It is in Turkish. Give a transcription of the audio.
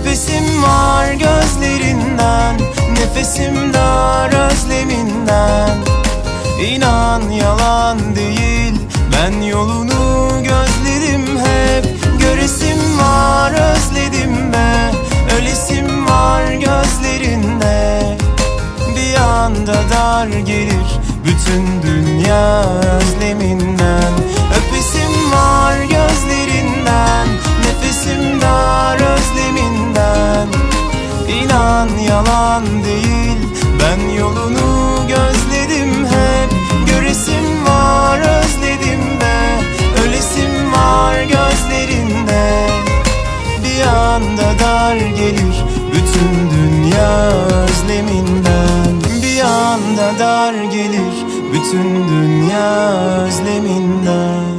Öpesim var gözlerinden Nefesim dar özleminden. İnan yalan değil Ben yolunu gözledim hep. Göresim var özledim be Ölesim var gözlerinde. Bir anda dar gelir Bütün dünya özleminden İnan yalan değil. Ben yolunu gözledim hep. Göresim var özledim be Ölesim var gözlerinde Bir anda dar gelir Bütün dünya özleminden. Bir anda dar gelir Bütün dünya özleminden